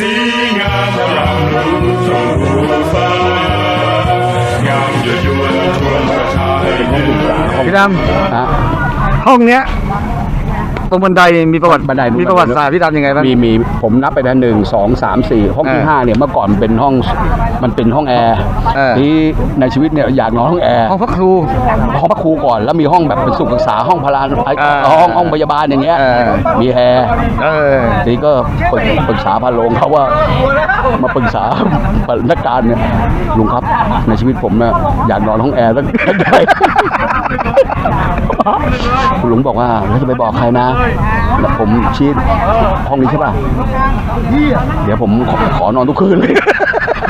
สีงามรำรู้ชมรู้ฟ้างามยั่วยวนชวนประชาให้เห็นพี่ดฮะำห้องเนี้ยตรงบันไดเนี่ยมีประวัติบันไดมีประวัติศาสตร์พี่ดำยังไงบ้าง มีมีผมนับไปแล้วหนึ่งสองสามสี่ห้องที่เออห้าเนี่ยเมื่อก่อนเป็นห้อง มันเป็นห้องแอร์เออที่ในชีวิตเนี่ยอยากนอนห้องแอร์ห้องพักครู ห้องพักครูก่อนแล้วมีห้องแบบเป็นสุขศึกษาห้องพลานไอ้เออห้องห้องพยาบาลอย่างเงี้ยเออ มีแอร์ เออ ทีนี้ก็ปรึกปรึกษาพาโลงเขาว่ามาปรึกษาพนักการเนี่ยลุงครับในชีวิตผมเนี่ยอยากนอนห้องแอร์สักสักหน่อยคุณลุงบอกว่าแล้วจะไปบอกใครนะแล้วผมชี้ห้องนี้ใช่ป่ะ เดี๋ยวผมขอขอนอนทุกคืนเลย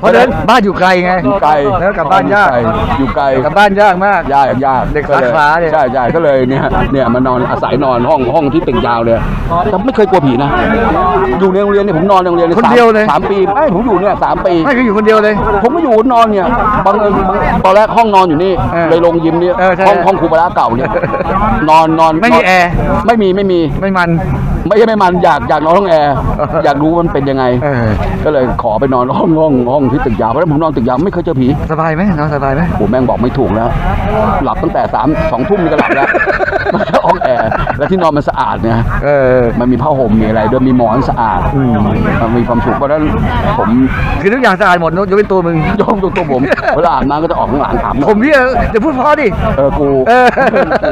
เพราะฉะนั้นบ้านอยู่ไกลไง อยู่ไกลแล้วกลับบ้านยาก อยู่ไกลกลับบ้านยากมาก ยากยากเด็กลยสาขาเนี่ย ใช่ใช่ก็เลยเนี่ยเนี่ยมานอนอาศัยนอนห้องห้องที่ตึกยาวเลยแต่ไม่เคยกลัวผีนะ อยู่ในโรงเรียนเนี่ยผมนอนในโรงเรียนคนเดียวเลยสามปีไม่ผมอยู่เนี่ยสามปีไม่เคยอยู่คนเดียวเลย ผมก็อยู่นอนเนี่ยบางเอิญบางตอนแรกห้องนอนอยู่นี่เออเลยลงยิมเนี่ยเออใช่ห้องห้องครูบาระเก่าเนี่ยนอนนอนไม่มีนนแอร์ไม่มีไม่มีไม่มันไม่ใช่ไม่มันอยากอยากนอนห้องแอร์อยากรู้มันเป็นยังไงเออก็เลยขอไปนอนห้องห้องห้องที่ตึกยาวเพราะฉะนั้นผมนอนตึกยาวไม่เคยเจอผีสบายไหมนอนสบายไหมโอ้แม่งบอกไม่ถูกแล้ว หลับตั้งแต่สามสองทุ่มนี่ก็หลับแล้วห้องแอร์ แล้วที่นอนมันสะอาดเนี่ยเออ มันมีผ้าห่มมีอะไรด้วยมีหมอนสะอาดมันมีความสุขเพราะฉะนั้นผมคือทุกอย่างสะอาดหมดยกเว้นตัวมึงยกตัวตัวผมเวลาอาบน้ำก็จะออกข้างหลังอาบน้ำผมเนี่ยจะพูดเพราะดิเออกูเออ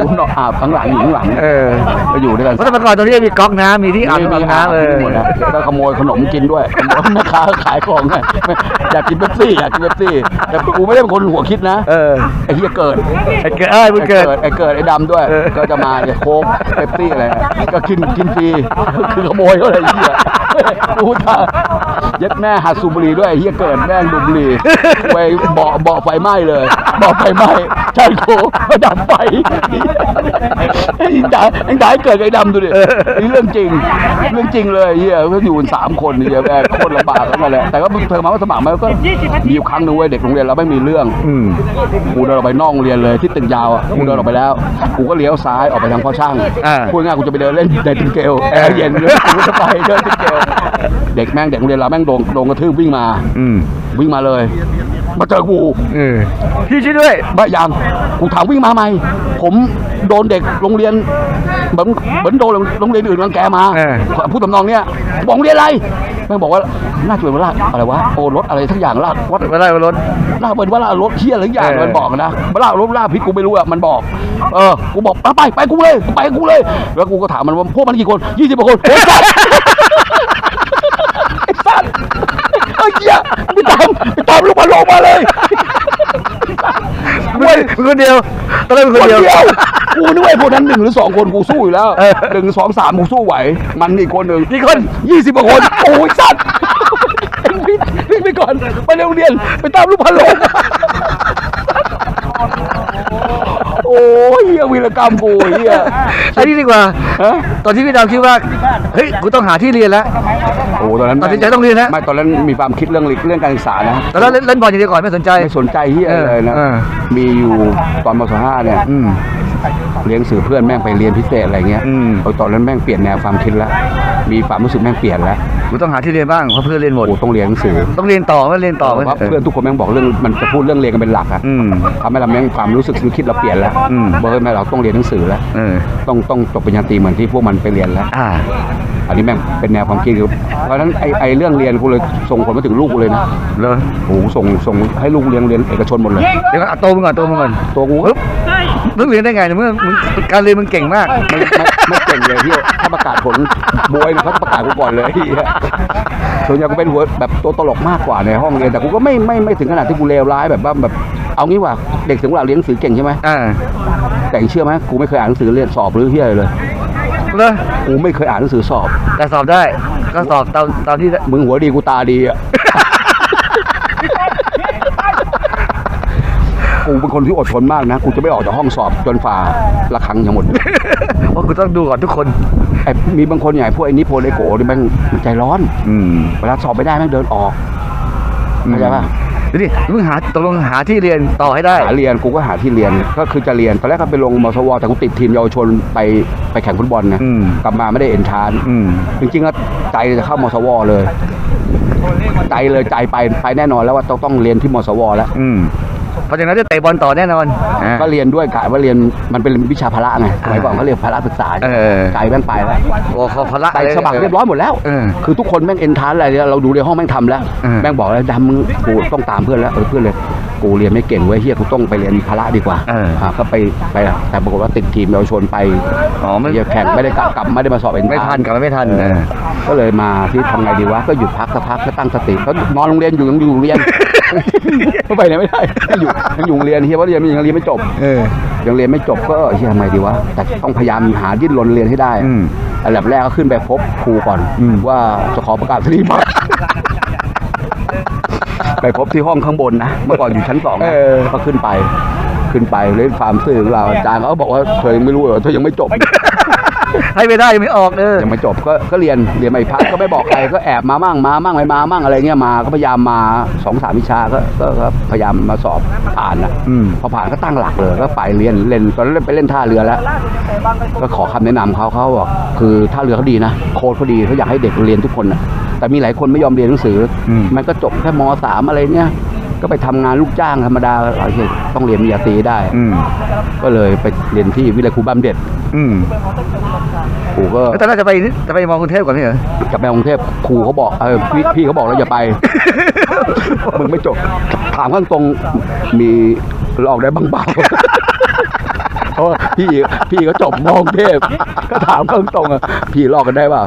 กูนอนอาบข้างหลังอยู่ข้างหลังเออก็อยู่ด้วยกัน เพราะแต่เมื่อก่อนตรงนี้มีก๊อกน้ำมีที่อาบน้ำเลยหมดนะแล้วขโมยขนมกินด้วยขโมยแม่ค้าขายของไงอยากกินเป๊ปซี่อยากกินเป๊ปซี่ แต่กูไม่ได้เป็นคนหัวคิดนะเออไอ้เฮียเกิดไอ้เกิดเอ้ยมึงเกิด ไอ้เกิดไอ้ดำด้วย เออ ก็จะมาเนี่ยโค้กเป๊ปซี่อะไรก็กินกินฟรีคือขโมยเขาเลยไอ้เฮียกูท่ายัดแม่หัดสูบบุหรี่ด้วยเฮียเกิดแม่งดูดบุหรี่ไปเบาะเบาะไฟไหม้เลยเบาะไฟไหม้ใช่โค้กก็ดับไฟไอ้ด่าไอ้ด่าไอ้เกิดกับไอ้ดำดูดินี่เรื่องจริง เรื่องจริงเลยเฮียก็อยู่กันสามคนเฮียแม่งโคตรลำบากกันแหละแต่ก็เธอมาว่าสมัครมาก็มีอยู่ครั้งหนึงเว้ยเด็กโรงเรียนเราไม่มีเรื่องอืมกูเดินออกไปนอกโรงเรียนเลยที่ตึกยาวอะกูเดินออกไปแล้วกูก็เลี้ยวซ้ายออกไปทางพ่อช่างอ่า พูดง่ายๆกูจะไปเดินเล่นในติงเกลแอร์เย็นเลยกูจะไปเดินติงเกลเด็กแม่งเด็กโรงเรียนเราแม่งโดนโดนกระทืบวิ่งมา อืม วิ่งมาเลย มาเจอกูเออพี่ช่วยด้วยบ้ายังกูถามวิ่งมาไหมผมโดนเด็กโรงเรียนเหมือนเหมือนโดนโรงเรียนอื่นรังแกมาเออพูดตำนองเนี้ยบอกโรงเรียนอะไรแม่งบอกว่าน่าจะเป็นว่าอะไรวะโอรถอะไรทั้งอย่างลาดวัดเวลารถน่าเป็นว่าล่ารถเที่ยหรืออย่างเออมันบอกนะว่าล่ารถล่าพิษกูไม่รู้อะมันบอกเออกูบอกเอาไปไปกูเลยไปกูเลย แล้วกูก็ถามมันว่าพวกมันกี่คนยี่สิบกว่าคนโอ้ยสัตว์ไอ้สัตว์ไอ้ เหี้ยไปตามไปตามลูกมันลงมาเลยมึงมึงคนเดียวตอนแรกมึงคคนนเดียวเดียวกูนึกว่าไอ้พวกนั้นหนึ่งหรือสองคนกูสู้อยู่แล้วเออหนึ่งสองสามกูสู้ไหว มันอีกคนหนึ่งนี่คนยี่สิบกว่าคนโอ้ยสัตว์ไอ้พิษวิ่งไปก่อนไปโรงเรียนไปตามลูกพันลงโอ้ยเหี้ยวีรกรรมกูเฮียไอ้นี่ดีกว่าฮะตอนที่พี่ดาวคิดว่าเฮ้ยกูต้องหาที่เรียนแล้ว โอ้ตอนนั้นตัดสินใจต้องเรียนนะไม่ตอนนั้นมีความคิดเรื่องเรื่องการศึกษานะตอนนั้นเล่นเล่นบอลอย่างเดียวก่อนไม่สนใจไม่สนใจเฮียเลยนะเออมีอยู่ตอนมศห้าเนี่ยอืม เลี้ยงสื่อเพื่อนแม่งไปเรียนพิเศษอะไรเงี้ยอืมโอ้ยตอนนั้นแม่งเปลี่ยนแนวความคิดแล้วมีความรู้สึกแม่งเปลี่ยนแล้วกูต้องหาที่เรียนบ้างเพราะเพื่อนเรียนหมด โอ้ต้องเรียนหนังสือต้องเรียนต่อไม่เรียนต่อเพราะว่าเพื่อนทุกคนแม่งบอกเรื่องมันจะพูดเรื่องเรียนกันเป็นหลักอะอืม ทำให้เราแม่งความรู้สึกนึกคิดเราเปลี่ยนแล้วอืมบอกให้แม่เราต้องเรียนหนังสือแล้วเออ ต้องต้องจบปริญญาตรีเหมือนที่พวกมันไปเรียนแล้วอ่า อันนี้แม่งเป็นแนวความคิดคือเพราะฉะนั้นไอ้ไอ้เรื่องเรียนกูเลยส่งผลมาถึงลูกกูเลยนะเลยโอ้โหส่งส่งให้ลูกเรียนเรียนเอกชนหมดเลย เดี๋ยวก่อนเอาโตมึงก่อนโตมึงก่อนตัวกูปึ๊บมึงเรียนได้ไงเนี่ยมึงมึงการเรียนมึงเก่งมาก ไม่ไม่ไม่เก่งเลยที่ถ้าประกาศผลบวยเนี่ยเขาจะประกาศกูก่อนเลยไอ้เหี้ยส่วนใหญ่กูเป็นหัวแบบตัวตลกมากกว่าในห้องเรียนแต่กูก็ไม่ไม่ไม่ถึงขนาดที่กูเลวร้ายแบบว่าแบบเอางี้ว่าเด็กถึงเวลาเรียนหนังสือเก่งใช่ไหมอ่าแต่เชื่อไหมกูไม่เคยอ่านหนังสือเรียนสอบหรือเฮียอะไรเลยเลยกูไม่เคยอ่านหนังสือสอบ แต่สอบได้ ก็สอบตามตามที่มึงหัวดีกูตาดีอะ กูเป็นคนที่อดทนมากนะ กูจะไม่ออกจากห้องสอบจนฝ่าระฆังทั้งหมด เพราะกูต้องดูก่อนทุกคนไอ้มีบางคนอย่างไอ้พวกไอ้นิโพนไอ้โกนี่แม่งมันใจร้อน อืมเวลาสอบไม่ได้แม่งเดินออกเข้าใจป่ะเดี๋ยวดิมึงหาตกลงหาที่เรียนต่อให้ได้หาเรียนกูก็หาที่เรียนก็คือจะเรียนตอนแรกก็ไปลงมสวแต่กูติดทีมเยาวชนไปไปแข่งฟุตบอลนะอืมกลับมาไม่ได้เอ็นทรานซ์อืมจริงๆก็ใจจะเข้ามสวเลยใจเลยใจไปไปแน่นอนแล้วว่าต้องต้องเรียนที่มสวแล้วอืม เพราะฉะนั้นจะเตะบอลต่อแน่นอนอ่า ก็เรียนด้วยกะว่าเรียนมันเป็นวิชาพละไงสมัยก่อนเขาเรียนพละศึกษาเออใจแม่งไปแล้วโอ้เขาพละไปสมัครเรียบร้อยหมดแล้ว เออคือทุกคนแม่งเอ็นทรานซ์อะไรเนี่ยเราดูในห้องแม่งทำแล้ว เออ แม่งบอกแล้วดำมึงกูต้องตามเพื่อนแล้วเออเพื่อนเลยกูเรียนไม่เก่งเว้ยเฮียกูต้องไปเรียนพละดีกว่าเอออ่าก็ไปไปแต่ปรากฏว่าติดทีมเยาวชนไปอ๋อไม่เฮียแข่งไม่ได้กลับกลับไม่ได้มาสอบเอ็นไม่ทันกลับมาไม่ทันเออ ก็เลยมาที่ทำไงดีวะก็หยุดพักสักพักก็ตั้งสติก็นอนโรงเรียนอยู่ยังอยู่โรงเรียนก็ ไปไหนไม่ได้ยังอยู่ยังอยู่โรงเรียนเฮียว่าเรียนยังเรียนไม่จบเออ ยังเรียนไม่จบก็เฮียทำไงดีวะแต่ต้องพยายามหาดิ้นรนเรียนให้ได้อืมอันดับแรกก็ขึ้นไปพบครูก่อนอืม ว่าจะขอประกาศนียบัตร ไปพบที่ห้องข้างบนนะเมื่อก่อนอยู่ชั้นสองนะก็ขึ้นไป ขึ้นไปเลยความซื่อของเราอาจารย์เขาบอกว่าเธอยังไม่รู้เหรอเธอยังไม่จบ ให้ไม่ได้ยังไม่ออกเออยังไม่จบก็ก็เรียนเรียนไม่พักก็ไม่บอกใครก็แอบมามั่งมามั่งไม่มามั่งอะไรเงี้ยมาก็พยายามมาสองสามวิชาก็ก็ก็พยายามมาสอบผ่านนะอืมพอผ่านก็ตั้งหลักเลยก็ไปเรียนเล่นตอนนั้นไปเล่นท่าเรือแล้ว ก็ขอคำแนะนำเขาเขาบอกคือท่าเรือเขาดีนะโค้ชเขาดีเขาอยากให้เด็กเรียนทุกคนนะแต่มีหลายคนไม่ยอมเรียนหนังสืออมมันก็จบแค่มสามอะไรเนี่ยก็ไปทำงานลูกจ้างธรรมดาอะไรเงี้ยต้องเรียนมียาตรีได้อืมก็เลยไปเรียนที่วิทยาครูบ้านเด็ดอืม ครูก็แล้วตอนแรกจะไปจะไปมอกรุงเทพก่อนนี่เหรอกลับไปกรุงเทพครูเขาบอกเออพี่พี่เขาบอกแล้วอย่าไป มึงไม่จบ ถามข้างตรงมีลอกได้บ้างเปล่า เพราะว่าพี่พี่เขาจบมอกรุงเทพก็ถามข้างตรงอะพี่ลอกกันได้เปล่า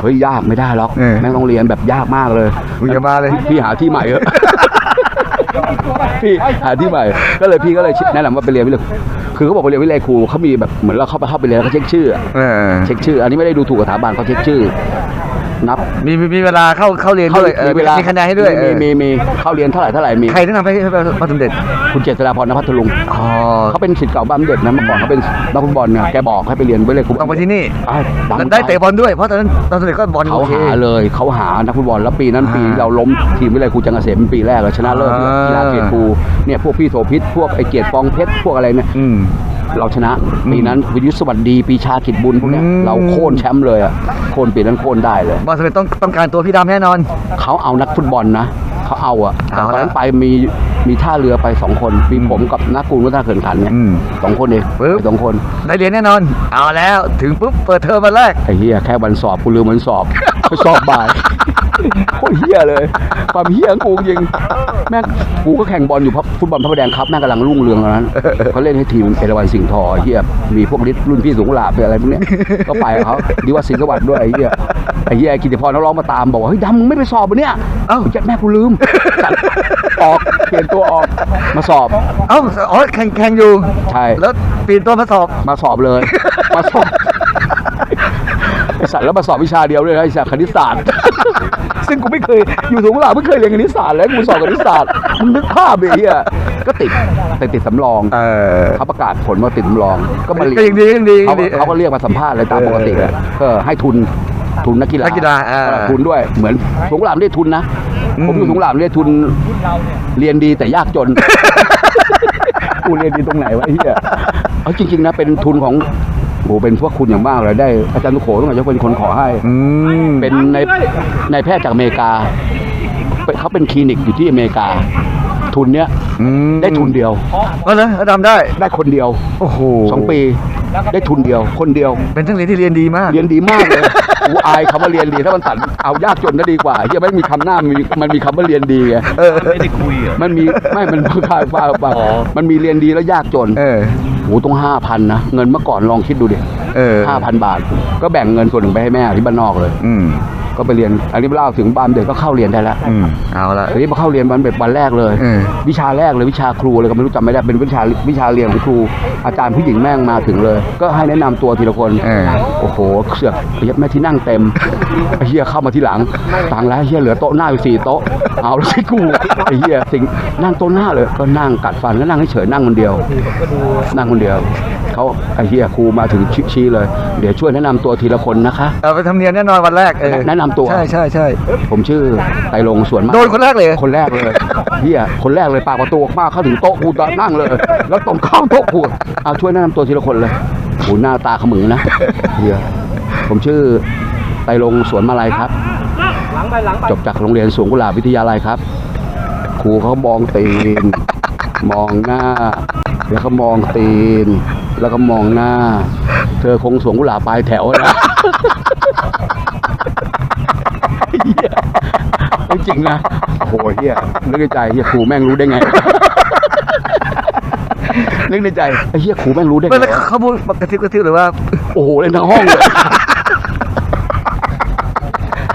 เฮ้ยยากไม่ได้หรอกเออแม่งต้องเรียนแบบยากมากเลยมึงอย่ามาเลย พี่หาที่ใหม่เถอะ พี่หาที่ใหม่ก็เลยพี่ก็เลยแนะนำว่าไปเรียนวิเลยคือเขาบอกไปเรียนวิเลยครูเขามีแบบเหมือนเราเข้าไปเข้าไปเรียนแล้วเขาเช็คชื่ออะเออเช็คชื่อ อันนี้ไม่ได้ดูถูกสถาบันเขาเช็คชื่อ นับมีมีมีเวลาเข้าเข้าเรียนด้วยเออเวลามีคะแนนให้ด้วยมีเออมีมีเข้าเรียนเท่าไหร่เท่าไหร่มีใครแนะนำให้ให้ไปมาสมเด็จคุณเจษฎาพรนภัทรลุงอ๋อเขาเป็นศิษย์เก่าบ้านเด็กนะเมื่อก่อนเขาเป็นนักฟุตบอลเนี่ยแกบอกให้ไปเรียนไปเลยครูต้องไปที่นี่อะดังได้เตะบอลด้วยเพราะตอนนั้นตอนสมเด็จก็บอลเขาโอเคหาเลยเขาหานักฟุตบอลแล้วปีนั้นอ่าปีเราล้มทีมวิเลยครูจังเกษมเป็นปีแรกเลยชนะเลิศอ่ากีฬาเกียรติครูเนี่ยพวกพี่โสพิษพวกไอเกียรติฟองเพชรพวกอะไรเนี่ยอืม เราชนะอืมปีนั้นวิทยุสวัสดีปีชากิจบุญพวกเนี้ยอืม เราโค่นแชมป์เลยอะโค่นปีนั้นโค่นได้เลย บอลสมเด็จต้องต้องการตัวพี่ดำแน่นอน เขาเอานักฟุตบอลนะเขาเอาอะแต่เอาตอนนั้นละไปมีมีท่าเรือไปสองคนมีผมกับนักกูลวัฒนาเขินขันเนี่ยอืมสองคนเองปึ๊บ ไปสองคนได้เรียนแน่นอน เอาแล้วถึงปุ๊บเปิดเทอมวันแรก ไอ้เฮียแค่วันสอบกูลืมวันสอบเขาสอบบ่าย โคตรเฮียเลย ความเฮียของกูจริงแม่งกูก็แข่งบอลอยู่พับฟุตบอลพระประแดงครับแม่งกำลังรุ่งเรืองตอนนั้นเขาเล่นให้ทีมเอราวันสิงห์ทอเฮียมีพวกฤทธิ์รุ่นพี่สูงหลาบอะไรพวกเนี้ยก็ไปกับเขาดีว่าสิงห์สวัสดิ์ด้วยไอ้เฮียไอ้เฮียกิติพรนักร้องมาตามบอกว่าเฮ้ยดำมึงไม่ไปสอบปะเนี่ยเอ้าเจ็ดแม่กูลืมจัดออกเปลี่ยนตัวออกมาสอบ เอ้าอ๋อแข่งแข่งอยู่ ใช่ แล้วปีนตัวมาสอบมาสอบเลย มาสอบไอ สัตว์แล้วมาสอบวิชาเดียวเลยนะไอสัตว์คณิตศาสตร์ ซึ่งกูไม่เคยอยู่สูงหลาไม่เคยเรียนคณิตศาสตร์แล้วกูสอบคณิตศาสตร์มึงนึกภาพดิเฮียก็ติดแต่ติดสำรองเออเขาประกาศผลว่าติดสำรองก็มาเรียก็ยังดีก็ยังดีเขายังดี เขาก็เรียกมาสัมภาษณ์อะไรตามปกติแหละก็ให้ทุนทุนนักกีฬานักกีฬาอ่าเออทุนด้วยเหมือนสูงหลามได้ทุนนะอืม ผมอยู่สูงหลามได้ทุนเรียนดีแต่ยากจน กูเรียนดีตรงไหนวะไอ้เฮียเอาจริงๆนะเป็นทุนของ โหเป็นพวกคุณอย่างมากเลยได้อาจารย์ตุโขต้องจะเป็นคนขอให้ อืมเป็นในในแพทย์จากอเมริกาเป็นเขาเป็นคลินิกอยู่ที่อเมริกา ทุนเนี้ยอืมได้ทุนเดียวก็เลยดำได้ ได้คนเดียวโอ้โหสองปี ได้ทุนเดียว คนเดียว เป็นทั้งเรียนที่เรียนดีมาก เรียนดีมากเลย กูอายคำว่าเรียนดีถ้ามันตัดเอายากจนก็ดีกว่าเฮียไม่มีคำหน้ามันมีมันมีคำว่าเรียนดีไงเออไม่ได้คุยเหรอมันมีไม่มันค่าฟ้าฟ้ามันมีเรียนดีแล้วยากจน เออ โหต้องห้าพันนะ เงินเมื่อก่อนลองคิดดูดิเออห้าพันบาท ก็แบ่งเงินส่วนหนึ่งไปให้แม่ที่บ้านนอกเลย อืม ก็ไปเรียนอันนี้เล่าถึงบ้านเด็กก็เข้าเรียนได้แล้วอืมเอาละ อันนี้มาเข้าเรียนวันแบบวันแรกเลยเออวิชาแรกเลยวิชาครูเลยก็ไม่รู้จำไม่ได้เป็นวิชาวิชาเรียนของครู อาจารย์ผู้หญิงแม่งมาถึงเลย ก็ให้แนะนำตัวทีละคนเออ โอ้โหเสือกไอ้เหี้ยแม่ที่นั่งเต็มไอ้เฮียเข้ามาทีหลังต่างแล้วไอ้เฮียเหลือโต๊ะหน้าอยู่สี่โต๊ะเอาแล้วสิกูไอ้เฮียสิงนั่งโต๊ะหน้าเลยก็นั่งกัดฟันก็นั่งเฉยๆนั่งคนเดียว นั่งคนเดียวเขาไอ้เฮียครูมาถึงชี้เลย เดี๋ยวช่วยแนะนำตัวทีละคนนะคะ เอาไปทำเนียนแน่นอนวันแรกเออแนะนนำตัว ใช่ใช่ใช่ผมชื่อไตรรงค์สวนมาก โดนคนแรกเลย คนแรกเลยเฮียคนแรกเลยปากประตูออกมาเข้าถึงโต๊ะกูนั่งเลย แล้วตรงข้ามโต๊ะกูเอาช่วยแนะนำตัวทีละคนเลยโหหน้าตาขมึงนะเฮียผมชื่อไตรรงค์สวนมาลัยครับ จบจากโรงเรียนสวนกุหลาบวิทยาลัยครับ ครูเขามองตีน มองหน้า แล้วก็มองตีน แล้วก็มองหน้า เธอคงสวนกุหลาบปลายแถวนะ จริงนะโอ้โหเฮียนึกในใจเฮียครูแม่งรู้ได้ไง นึกในใจไอ้เฮียครูแม่งรู้ได้ไงไม่แล้ววะเขาพูดกระซิบกระซิบหรือว่าโอ้โหเล่นทั้งห้องเลย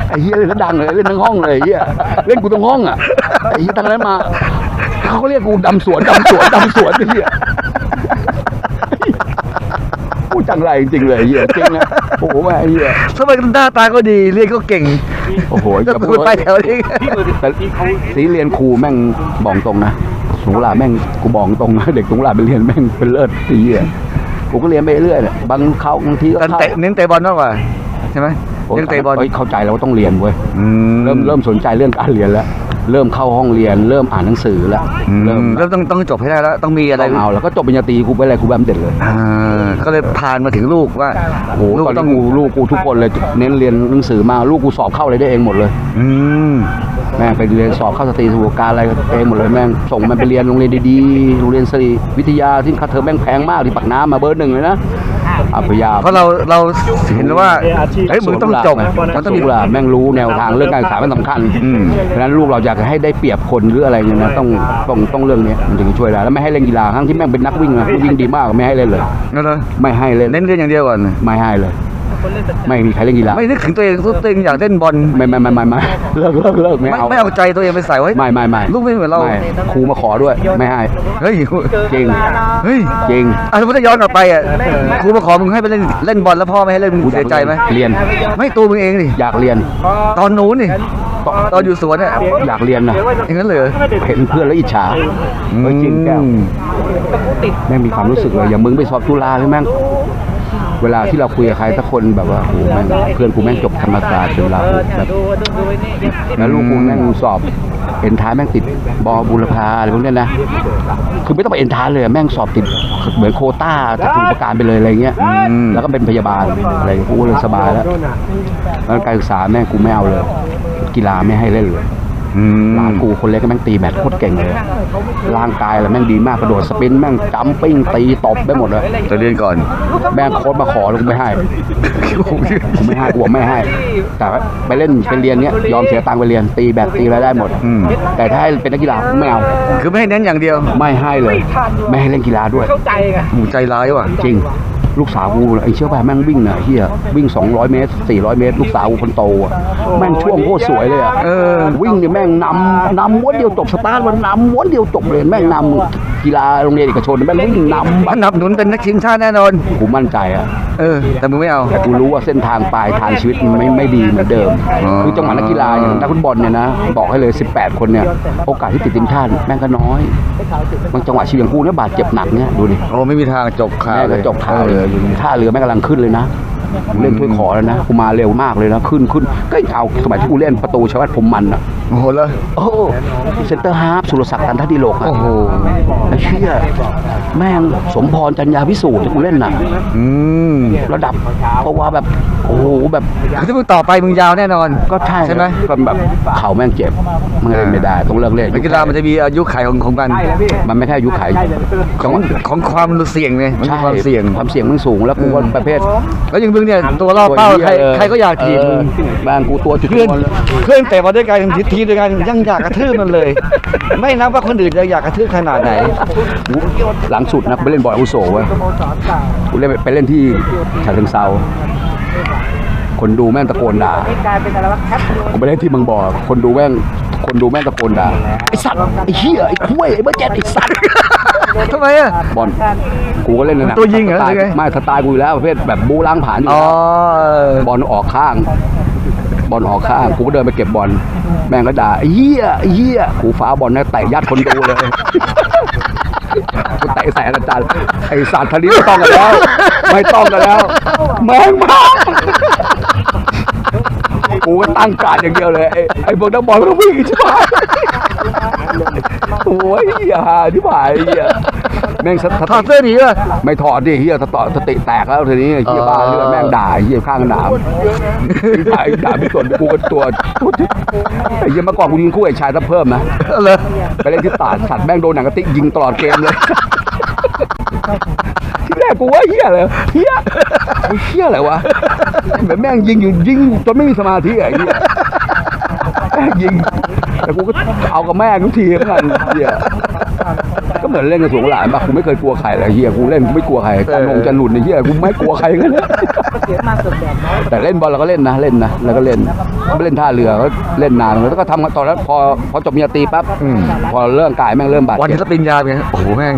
ไอ้เฮียเล่นแล้วดังเลยเล่นทั้งห้องเลยไอ้เฮียเล่นกูทั้งห้องอะไอ้เฮียตั้งนั้นมาเขาก็เรียกกูดำสวนดำสวนดำสวนไอ้เฮีย พูดจังไรจริงๆเลยไอ้เฮียจริงนะโอ้โหแม่ไอ้เฮียทำไมหน้าตาก็ดีเรียนก็เก่งโอ้โหแล้วอย่าคุพูณดไปแถวนี้แต่สีเรียนครูแม่งบอกตรงนะสงขลาแม่งกูบอกตรงนะเด็กสงขลาไปเรียนแม่งเป็นเลิศตีอะกูก็เรียนไปเรื่อยแหละบางเข้าบางทีก็แต่เข้าเตะเน้นเตะบอลมากกว่าใช่ไหมโอ้ยยังเตะบอลฮ้ยเข้าใจแล้วว่าต้องเรียนเว้ยอืเริ่มเริ่มสนใจเรื่องการเรียนแล้ว เริ่มเข้าห้องเรียน เริ่มอ่านหนังสือแล้วเริ่เริ่มมเริ่มต้องต้องจบให้ได้แล้ว ต้องมีอะไรต้องเอาแล้วก็จบปริญญาตรีกูไปอะไรกูแบบเด็ดเลยอ่าก็เลยผ่านมาถึงลูกว่าโอ้โหลูกตอนต้นี้องกูลูกกูทุกคนเลยเน้นเรียนหนังสือมาลูกกูสอบเข้าอะไรได้เองหมดเลย อืม แม่งไปเรียนสอบเข้าสตรีสุขการอะไรเองหมดเลยแม่งส่งมันไปเรียนโรงเรียนดีๆโรงเรียนสตรีวิทยาที่ค่าเทอมแม่งแพงมากที่ปากน้ำมาเบอร์หนึ่งเลยนะ อัพยาเพราะเราเราเห็นแล้วว่าเฮ้ยมึงต้องจบมัมันนต้ต้อองงมีมีแม่งรู้แนวทางเรื่องการศึกษาเป็นสำคัญอืมเพราะฉะนั้นลูกเราอยากจะให้ได้เปรียบคนหรืออะไรเงี้ยนะต้องต้องต้องเรื่องนี้มันถึงจะช่วยได้แล้วไม่ให้เล่นกีฬาทั้งที่แม่งเป็นนักวิ่งนะวิ่งดีมากไม่ให้เล่นเลยนั่นเลยไม่ให้เล่นเน้นเรียนอย่างเดียวก่อนไม่ให้เลย ไม่มีใครเล่นกีฬาไม่นึกถึงตัวเองตัวเองอยากเล่นบอลไม่ไม่ไม่ไม่ไม่เลิกเลิกเลิกไม่ไม่เอาไม่เอาใจตัวเองไปใส่ไว้ไม่ไม่ไม่ลูกไม่เหมือนเราไม่ครูมาขอด้วยไม่ให้เฮ้ยจริงเฮ้ยจริงอะสมมติถ้าย้อนกลับไปอะครูมาขอมึงให้ไปเล่นเล่นบอลแล้วพ่อไม่ให้เล่นมึงเสียใจไหมเรียน ไม่ตัวมึงเองดิอยากเรียน ตอนนู้นนี่ตอนอยู่สวนเนี่ยอยากเรียนนะอย่างนั้นเลยเหรอเห็นเพื่อนแล้วอิจฉาเฮ้ยจริงแก้วอืมแม่งมีความรู้สึกเลยอย่างมึงไปสอบจุฬาใช่ไหมง เวลาที่เราคุยกับใครสักคนแบบว่าโอ้โหแม่งเพื่อนกูแม่งจบธรรมศาสตร์จุฬาแบบแล้วลูกกูแม่งสอบเอ็นท้ายแม่งติดบอบุรพาอะไรพวกเนี้ยนะ คือไม่ต้องไปเอ็นท้ายเลยแม่งสอบติดเหมือนโคต้าจะถูกประการไปเลยอะไรเงี้ยแล้วก็เป็นพยาบาลอะไรกูเลยสบายแล้วแล้วการศึกษาแม่งกูไม่เอาเลย กีฬาไม่ให้เล่นเลย อืหลามนกูคนเล็กก็แม่งตีแบดโคตรเก่งเลย ร่างกายอะไรแม่งดีมากกระโดดสปรินต์แม่งจัมปิ้งตีตบไปหมดเลย จะเรียนก่อน แม่งโค้ชมาขอแล้วกูไม่ให้กูไม่ให้กูบอกไม่ให้ แต่ว่าไปเล่นไปเรียนเนี้ยยอมเสียตังค์ไปเรียนตีแบดตีอะไรได้หมด อืม แต่ถ้าให้เป็นนักกีฬาไม่เอา คือไม่ให้เน้นอย่างเดียวไม่ให้เลย ไม่ให้เล่นกีฬาด้วยหมูใจร้ายว่ะ จริง ลูกสาวกูไอ้เชื่อป่ะแม่งวิ่งน่ะเฮียวิ่ง 200 เมตร 400 เมตร ลูกสาวกูคนโตอะแม่งช่วงโคตรสวยเลยอะเออ วิ่งเนี่ยแม่งนำนำม้วนเดียวจบสตาร์ทวันนำม้วนเดียวจบเลยแม่งนำกีฬาโรงเรียนเอกชนแม่งวิ่งนำอันดับหนุนเป็นนักชิงชาติแน่นอน กูมั่นใจอะเออ แต่มึงไม่เอา แต่กูรู้ว่าเส้นทางปลายทางชีวิตมันไม่ไม่ดีเหมือนเดิมอ๋อคือจังหวะนักกีฬาอย่างนักฟุตบอลเนี่ยนะบอกให้เลย 18 คนเนี่ยโอกาสที่ติดทีมชาติแม่งก็น้อยบางจังหวะชีวิตอย่างกูเนี่ยบาดเจ็บหนักเนี่ยดูดิโอ้ไม่มีทางจบขาแม่เลก็ยจบข่าวเลยอยู่ท่าเรือแม่งกำลังขึ้นเลยนะกูเล่นถ้วยขอแล้วนะกูมาเร็วมากเลยนะขึ้นขึ้นก็เอาสมัยที่กูเล่นประตูชวัดผมมันอะ โอ้โหแล้วโอ้เซนเตอร์ฮาร์ฟสุรศักดิ์ตันทดิโลกอะโอ้โหไอ้เชี่ยแม่งสมพรจัญญาพิสูจน์ที่กูเล่นน่ะอืมระดับเพราะว่าแบบโอ้โหแบบคือถ้ามึงต่อไปมึงยาวแน่นอน ก็ใช่ใช่ไหมก็แบบเข่าแม่งเจ็บมันเล่นไม่ได้ต้องเลิกเล่นนักกีฬามันจะมีอายุขัยของของมันมันไม่ใช่อายุไขของของความเสี่ยงไงมันมีใช่ความเสี่ยงความเสี่ยงมันสูงแล้วกูก็ประเภท แล้วอยังมึงเนี่ยตัวล่อเป้าใครใครก็อยากถีบมึงบ้านกูตัวจุดเพื่อนบอลเลยเพื่อนแต่มาด้วยกันทีทีด้วยกันยังอยากกระทืบมันเลย ไม่นับว่าคนอื่นจะอยากกระทืบขนาดไหน หลังสุดนะกูไปเล่นบอลอาวุโสเว้ยกูเล่นไปเล่นที่ฉะเชิงเซาคนดูแม่งตะโกนด่าผมไปเล่นที่เมืองบ่อคนดูแม่งคนดูแม่งตะโกนด่าไอสัตว์ไอเหี้ยไอคุ้ยไอเบอร์เจ็ดไอสัตว์ทำไมอะบอลกูก็เล่นในหนัตัวยิงเหรอสไตล์หรือไงไม่สไตล์กูอยู่แล้วประเภทแบบบูล้างผ่านอยู่อ๋อแล้วบอลออกข้าง บอลออกข้างกูก็เดินไปเก็บบอลแม่งก็ด่าเหี้ยเหี้ยกูฟ้าบอลเนี่ยเตะยัดคนดูเลยกูเตะใส่อาจารย์ไอสัตว์ทันนี้ไม่ต้องกันแล้ว ไม่ต้องกันแล้วแม่งมากูก็ตั้งการอย่างเดียวเลย ไอ้ไอ้พวกนักบอลมันก็วิ่งใช่ไหมโอ้ยเฮียหาที่ผ่ายเฮีย แม่งสตถอดเสื้อหนีป่ะไม่ถอดดิเฮียสตอสติแตกแล้วทีนี้เฮียบ้าเลือดแม่งด่าเฮียข้างสนามด่าด่าพี่สนกูก็ตัวไอ้เฮียเมื่อก่อนกูยิงคู่ไอ้ชายทัพเพิ่มนะเหรอไปเล่นที่ตาดสัตว์แม่งโดนหนังกระติกยิงตลอดเกมเลยที่แรกกูว่าเฮียเลยเฮียไอ้เฮียอะไรวะเหมือนแม่งยิงอยู่ยิงจนไม่มีสมาธิอะไอ้เฮียแม่งยิงแต่กูก็เอากับแม่งทุกทีเหมือนกันเฮียก็ เหมือนเล่นกับสวงหลานปะกูไม่เคยกลัวใครเลยเฮียกูเล่นกูไม่กลัวใครการลงจะหลุดในเฮียกูไม่กลัวใครกันเลยแต่เล่นบอลเราก็เล่นนะเล่นนะแล้วก็เล่นเล่นท่าเรือก็เล่นนานแล้วก็ทำตอนนั้นพอพอจบปริญญาตรีปั๊บพอเริ่มกายแม่งเริ่มบาดวันเจ็ที่บรับปริญญาเป็นไงโอ้โหแม่ง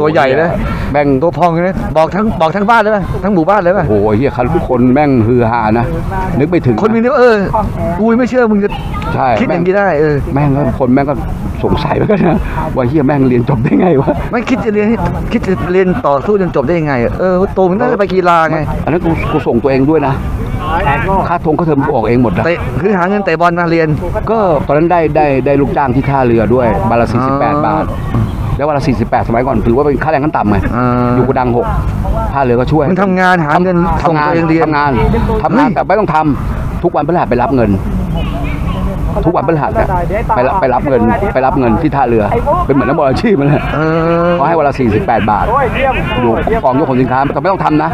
ตัวใหญ่เลยแม่งตัวพองเลยนะบอกทั้งบอกทั้งบ้านเลยป่ะทั้งหมู่บ้านเลยป่ะโอ้โหเฮียคันทุกคนแม่งฮือฮานะนึกไปถึงคนมีนึกว่าเออกูไม่เชื่อมึงจะใช่คิดอย่างนี้ได้เออแม่งก็คนแม่งก็ สงสัยเหมือนกันนะว่าเฮียแม่งเรียนจบได้ไงวะไม่คิดจะเรียนให้คิดจะเรียนต่อสู้จนจบได้ยังไงอะเออโตมันน่าจะไปกีฬาไงอันนั้นกูกูส่งตัวเองด้วยนะค่าทงค่าเทอมกูออกเองหมดนะเตะคือหาเงินเตะบอลมาเรียน ก็ตอนนั้นได้ได้ได้ลูกจ้างที่ท่าเรือด้วยบาทละอ๋อ48บาทแล้ววันละ 48 สมัยก่อน ถือว่าเป็นค่าแรงขั้นต่ำไงอ่าอยู่กระดังหกท่าเรือก็ช่วยมึงทำงานหาเงินส่งทำงานตัวเองเรียนทำงานทำงานแต่ไม่ต้องทำทุกวันพฤหัสไปรับเงิน ทุกวันพฤหัสอะไปรับไปรับเงินไปรับเงินที่ท่าเรือ เป็นเหมือนนักบอลอาชีพมันแหละเออเขาให้วันละ48 บาท อยู่กองยกขนสินค้าแต่ไม่ต้องทำนะ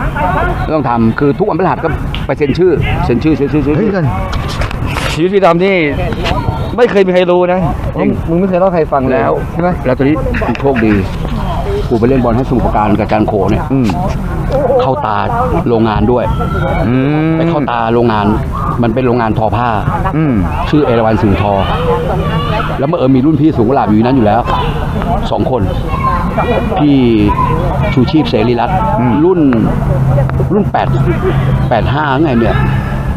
ไม่ต้องทำคือทุกวันพฤหัสก็ไปเซ็นชื่อเซ็นชื่อเซ็นชื่อเซ็นเฮ้ยชื่อกันชีวิตพี่ดำนี่ไม่เคยมีใครรู้นะมึงมึงไม่เคยเล่าให้ใครฟังเลยแล้วใช่ไหมแล้วตอนนี้โชคดีกูไปเล่นบอลให้สมุทรปราการกับอาจารย์โขเนี่ยอืม เข้าตาโรงงานด้วยอืมไปเข้าตาโรงงาน มันเป็นโรงงานทอผ้า อืม ชื่อเอราวันสิงห์ทอ แล้วเมื่อเออมีรุ่นพี่สูงกว่าหลาบอยู่นั้นอยู่แล้วสองคน พี่ชูชีพเสรีรัตน์รุ่นรุ่นแปดแปดห้าไงเนี่ย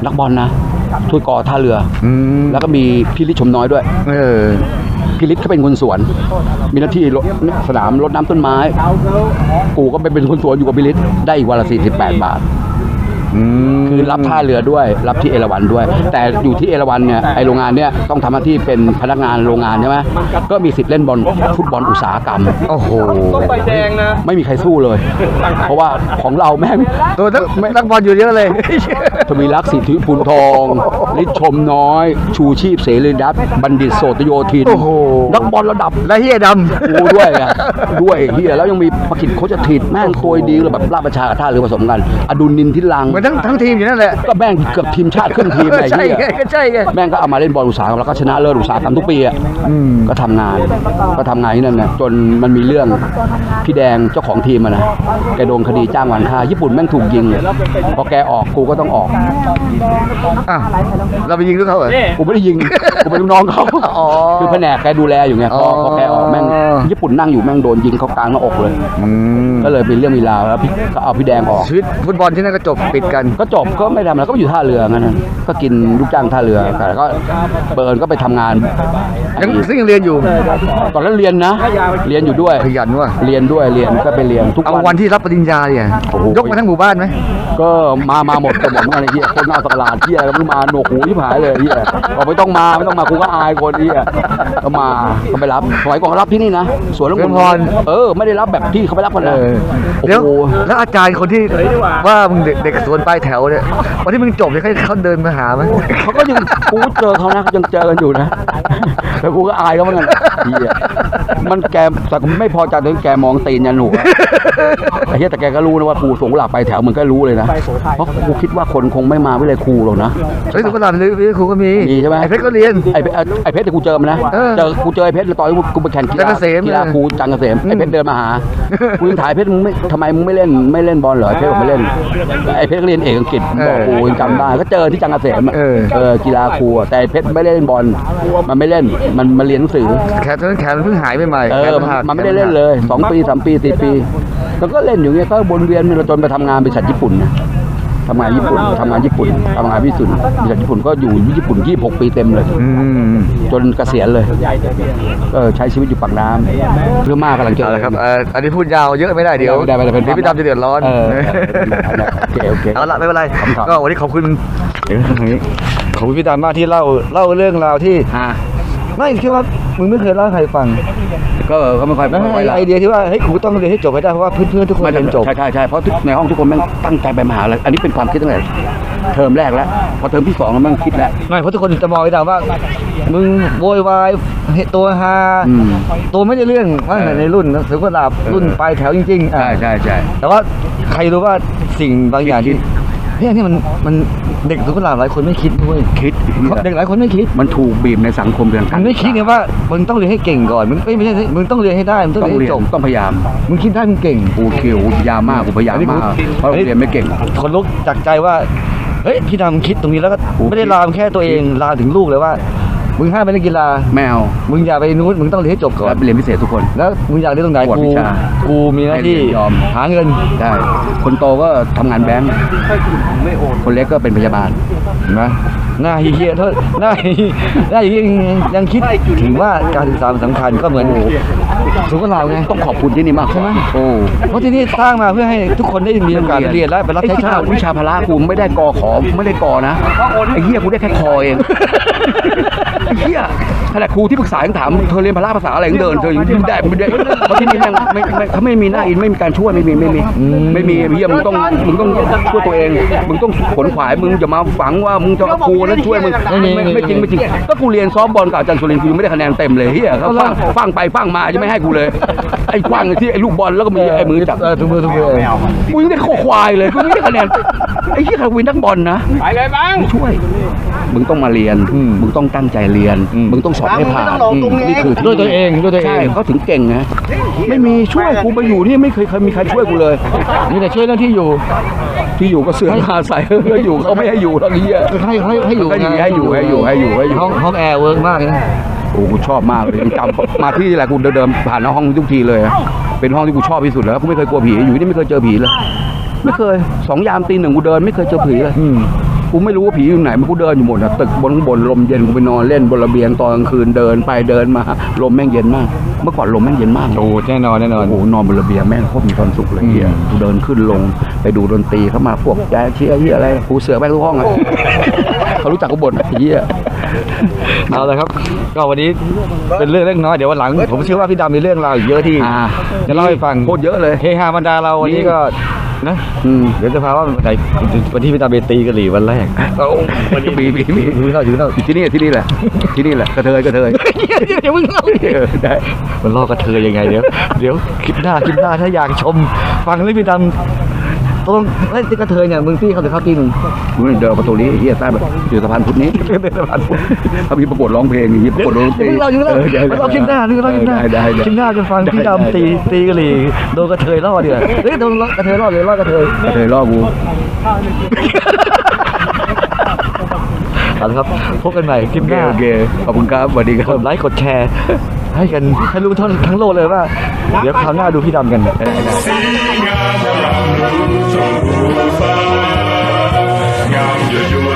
นักบอลนะถ้วยกอท่าเรือออืมแล้วก็มีพี่ฤทธิ์ชมน้อยด้วย เออ พิริศเขาเป็นคนสวน มีหน้าที่รดสนามรดน้ำต้นไม้ กูก็ไปเป็นคนสวนอยู่กับพิริศได้อีกวันละ48บาท อืม คือรับท่าเรือด้วย รับที่เอราวันด้วย แต่อยู่ที่เอราวันเนี่ยไอโรงงานเนี่ยต้องทำหน้าที่เป็นพนักงานโรงงานใช่ไหมก็มีสิทธิ์เล่นบอลฟุตบอลอุตสาหกรรม โอ้โหไม่มีใครสู้เลย เพราะว่าของเราแม่งตัวนักนักบอลอยู่เยอะเลย ทวีรักษ์สิทธิพุนทองฤทธิ์ชมน้อย ชูชีพเสรีรัตน์บัณฑิตโสตโยธินโอ้โห นักบอลระดับ และเฮียดกูด้วยไงด้วยเฮียแล้วยังมีประกิตโคชถิตแม่งตัวดีเลยแบบราชประชากับท่าเรือผสมกัน อดุลนินทิลังำเหมือนทั้งทั้งทีมอยู่นั่นแหละก็แม่งเกือบทีมชาติครึ่งทีมไอ้ใช่เหี้ยไงก็ใช่ไงแม่งก็เอามาเล่นบอลอุตสาหกรรมแล้วก็ชนะเลิศอุตสาหกรรมทุกปีอะอืมก็ทำงาน ก็ทำงานที่นั่นนะจนมันมีเรื่องพี่แดงเจ้าของทีมอะนะแกโดนคดีจ้างวานค่าญี่ปุ่นแม่งถูกยิงเลยพอแกออกกูก็ต้องออก อะเราไปยิงลูกเขาเหรอกูไม่ได้ยิงกูเป็นลูกน้องเขาอ๋อคือแผนกแกดูแลอยู่ไงพออ๋อพอแกออกแม่งญี่ปุ่นนั่งอยู่แม่งโดนยิงเข้ากลางหน้าอกเลย อืมก็เลยเป็นเรื่องมีราวแล้วพี่ก็เอาพี่แดงออก ชีวิตฟุตบอลที่นั่นก็จบปิดกัน ก็จบก็ไม่ทำอะไรก็ไปอยู่ท่าเรืองั้นนะก็กินลูกจ้างท่าเรือแต่ก็เบิร์นก็ไปทำงานยังซึ่งยังเรียนอยู่ตอนนั้นเรียนนะ เรียนอยู่ด้วย ขยันว่ะเรียนด้วยเรียนก็ไปเรียนทุกเอาวันวันที่รับปริญญาเนี่ยโอ้โห ยกมาทั้งหมู่บ้านไหม ก็มามาหมดกันหมดเหมือนกันไอ้เหี้ยคนหน้าสกลาดเหี้ยแล้วมึงมาหนวกหูที่หายเลยไอ้เหี้ยบอกไม่ต้องมาไม่ต้องมากูก็อายคนไอ้เหี้ยก็มาก็ไปรับสมัยก่อนรับที่นี่นะสวนหลวงเรื่องพรเออไม่ได้รับแบบที่เขาไปรับกันเอนะอโอ้เดี๋ยวโหแล้วอาจารย์คนที่ว่ามึงเด็กเด็กสวนปลายแถวเนี่ยวันที่มึงจบเนี่ยเขาเขาเดินมาหาไหมเขาก็ยังกูเจอเขานะยังเจอกันอยู่นะแล้วกูก็อายเขาเหมือนกันเหี้ยมันแกแต่ไม่พอใจถึงแกมองตีนยันหัวไอ้เหี้ยแต่แกก็รู้นะว่ากูสงหลับไปแถวมึงก็รู้เลยนะเพราะกูคิดว่าคนคงไม่มาวิเลยครูหรอกนะเฮ้ยสุขลาภเลยวิทยาครูก็มีมีใช่ไหมไอ้เพชรก็เรียนไอ้เพชรไอ้เพชรที่กูเจอมันนะเออเจอกูเจอไอ้เพชรตอนที่กูไปแข่งกีจัฬานทร์เกษมกีฬาเออครูจังเกษมอืมไอ้เพชรเดินมาหากูยังถ่ายเพชรมึงไม่ทำไมมึงไม่เล่นไม่เล่นบอลเหรอไอ้เพชรบอกไม่เล่นไอ้เพชรก็เรียนเอกอังกฤษบอกกูยังจำได้ก็เจอที่จังเกษมอะเออเออกีฬาครูอะแต่ไอ้เพชรไม่ได้เล่นบอลมันไม่เล่นมันมาเรียนหนังสือแขนตอนนั้นแขนมันเพิ่งหายไปใหม่เอแขอนหักมันไม่ได้เล่นเลยสองปีสามปีสี่ปีแล้วก็เล่นอยู่เงี้ยก็วนเวียนจนไปทำงานบริษัทญี่ปุ่นนะ ทำงานญี่ปุ่นทำงานญี่ปุ่นทำงานญี่ปุ่นบริษัทญี่ปุ่นก็อยู่ญี่ปุ่น 26 ปีเต็มเลย อืมจนเกษียณเลยเออใช้ชีวิตอยู่ปากน้ำเพื่อมากกำลังจะเอาละครับเอ่ออันนี้พูดยาวเยอะไม่ได้เดี๋ยวไม่ได้ไม่ได้เป็นเดี๋ยวพี่ดำจะเดือดร้อนเออโอเคโอเคเอาละไม่เป็นไรขำๆก็วันนี้ขอบคุณเดี๋ยวทางนี้ขอบคุณพี่ดำมากที่เล่าเล่าเรื่องราวที่ฮะ ไม่คิดว่ามึงไม่เคยเล่าให้ใครฟังก็ก็ไม่ค่อยแล้วไม่ค่อยไอเดียที่ว่าเฮ้ยกูต้องเรียนให้จบให้ได้เพราะว่าเพื่อนๆทุกคนไม่เรียนจบใช่ใช่ใช่เพราะทุกในห้องทุกคนแม่งตั้งใจไปมหาลัยอันนี้เป็นความคิดตั้งแต่เทอมแรกแล้วพอเทอมที่สองแล้วแม่งคิดแล้วไม่เพราะทุกคนจะมองไอ้ดำว่า มึงโวยวายเฮตัวฮาอืมตัวไม่ได้เรื่องว่าเออในรุ่นถือว่าดาบรุ่นปลายแถวจริงๆอะใช่ใช่ใช่แต่ว่าใครรู้ว่าสิ่งบางอย่างที่คิด เฮ้ยอันนี่มันมันเด็กสุขลาบหลายคนไม่คิดด้วยคิดเด็กหลายคนไม่คิดมันถูกบีบในสังคมเรื่องมันไม่คิดไงว่ามึงต้องเรียนให้เก่งก่อนมึงไม่ไม่ใช่มึงต้องเรียนให้ได้มึงต้องต้องเรียนเรียให้นจบต้องพยายามมึงคิดได้มึงเก่งกูเขียวกูพยายามมากกูพยายามมากเพราะเรียนไม่เก่งคนลุกจากใจว่าเฮ้ยพี่ดำคิดตรงนี้แล้วก็โอ้ไม่ได้ลามแค่ตัวเองลามถึงลูกเลยว่า มึงห้ามไปเล่นกีฬาแมวมึงอย่าไปนู้นมึงต้องเรียนให้จบก่อแล้นวไปเรียนพิเศษทุกคน แล้วมึงอยากเรียนตรงไหนกวดกูวิชากูมีหน้าที่ให้เรียนยอม หาเงินใช่คนโตก็ทำงานแบงค์คนเล็กก็เป็นพยาบาล เห็นไหมหน้าเฮียๆเท่าหน้าหน้าอย่างนี้ยังยังคิดถึงว่าการศึกษามันสำคัญก็เหมือนสุขลาบไงต้องขอบคุณที่นี่มากใช่ไหมโอ้เพราะที่นี่สร้างมาเพื่อให้ทุกคนได้มีโอกาสได้เรียนและไปรับใช้ชาติ ไอ้วิชาพละกูไม่ได้กอขอไม่ได้กอนะ ไอ้เหี้ยกูได้แค่คอเองไอ้ เหี้ยขนาดครูที่ปรึกษายังถามเธอเรียนพละภาษาอะไรยังเดินเธอยังได้ไม่ได้เพราะที่นี่แม่งไม่ไม่เขาไม่มีหน้าอินไม่มีการช่วยไม่มีไม่มีไม่มีเหี้ยมึงต้องมึงต้องช่วยตัวเอง มึงต้องขนขวายมึงอย่ามาฝังว่ามึงจะเอาครูนั้นช่วยมึงไม่ไม่จริงไม่จริงก็กูเรียนซ้อมบอลกับอาจารย์สุรินทร์กูยังไม่ได้คะแนนเต็มเลยเหี้ยเขาฟังฟังไปฟังมาจะไม่ให้กูเลยไอ้ฟังที่ไอ้ลูกบอลแล้วก็มีไอ้มือจับเออทุกมือทุกมือกูยังได้ข้อควายเลยกูไม่ได้คะแนนไอ้ที่ใครวินนักบอลนะไปเลยบ้างมึงช่วย มึงต้องมาเรียนมึงต้องตั้งใจเรียนมึงต้องสอบให้ผ่านนี่คือด้วยตัวเองด้วยตัวเอใช่งเขาถึงเก่งนะไม่มีช่วยกูไปอยู่นี่ไม่เคยเคยมีใครช่วยกูเลยมีแต่ช่วยเรื่องที่อยู่ ที่อยู่ก็เสือกมาใส่เอออยู่เขาไม่ให้อยู่แล้วไอ้เหี้ยให้ให้ให้อยู่ให้อยู่ให้อยู่ให้อยู่ให้อยู่ให้อยู่ห้องห้องแอร์เวิร์กมากเลยนะโอ้กูชอบมากเลยยังจำมาที่นี่แหละกูเดินๆผ่านหน้าห้องทุกทีเลยอะเป็นห้องที่กูชอบที่สุดแล้วกูไม่เคยกลัวผีอยู่ที่นี่ไม่เคยเจอผีเลยไม่เคยสองยามตีหนึ่งกูเดินไม่เคยเจอผีเลยอืม กูไม่รู้ว่าผีอยู่ไหนมันกูเดินอยู่หมดอะตึกบนข้างบนลมเย็นกูไปนอนเล่นบนระเบียงตอนกลางคืนเดินไปเดินมาลมแม่งเย็นมาก เมื่อก่อนลมแม่งเย็นมาก โอ้แน่นอนแน่นอนโอ้โหนอนบนระเบียงแม่งโคตรมีความสุขเลยเฮียอืมกูเดินขึ้นลงไปดูดนตรีเข้ามาพวกแจ๊สเชียร์เฮียอะไรกูเสือแม่งทุกห้องอะเขารู้จักกูบ่นอะไอ้ เฮียเอาละครับ ก็วันนี้เป็นเรื่องเล็กน้อยเดี๋ยววันหลัง ผมเชื่อว่าพี่ดำมีเรื่องราวอีกเยอะที่อ่าจะเล่าให้ฟังโคตรเยอะเลยเฮฮาบรรดาเราวันนี้ก็นะอืมเดี๋ยวจะพาว่าวันไหนวันที่พี่ดำไปตีกะหรี่วันแรกวันนี้มีมีมีถือเท่าถือเท่าที่นี่ที่นี่แหละที่นี่แหละกระเทยกระเทยเดี๋ยวมึงเล่าเออได้มันล่อกระเทยยังไงเดี๋ยวเดี๋ยวคลิปหน้าคลิปหน้าถ้าอยากชม ฟังเรื่องพี่ดำ ตรงเล่นที่กระเทยเนี่ยมึงตีเขาหรือเขาตีมึงมึงเดินประตูนี้ไอ้เฮียใต้แบบอยู่สะพานพุทธนี้เล่นสะพานพุทธเขามีประกวดร้องเพลงอย่างนี้ประกวดร้องเพลเดี๋ยวงมึงเล่าอยู่แล้วออดี๋ยวเราคลิปหน้านี่เราคลิปหน้าได้ได้ได้คลิปหน้าจะฟังพี่ดำตีตีกะหรี่โดนกระเทยล่อเดี๋ยวเฮ้ยโดนกระเทยล่อหรือล่อกระเทยกระเทยล่อกูเอาละครับพบกันใหม่คลิปโอหเคน้าโอเคขอบคุณครับสวัสดีคกรับดไลค์กดแชร์ ให้กันให้รู้ทั้งทั้งโลกเลยว่า เดี๋ยวคราวหน้าดูพี่ดำกันงามย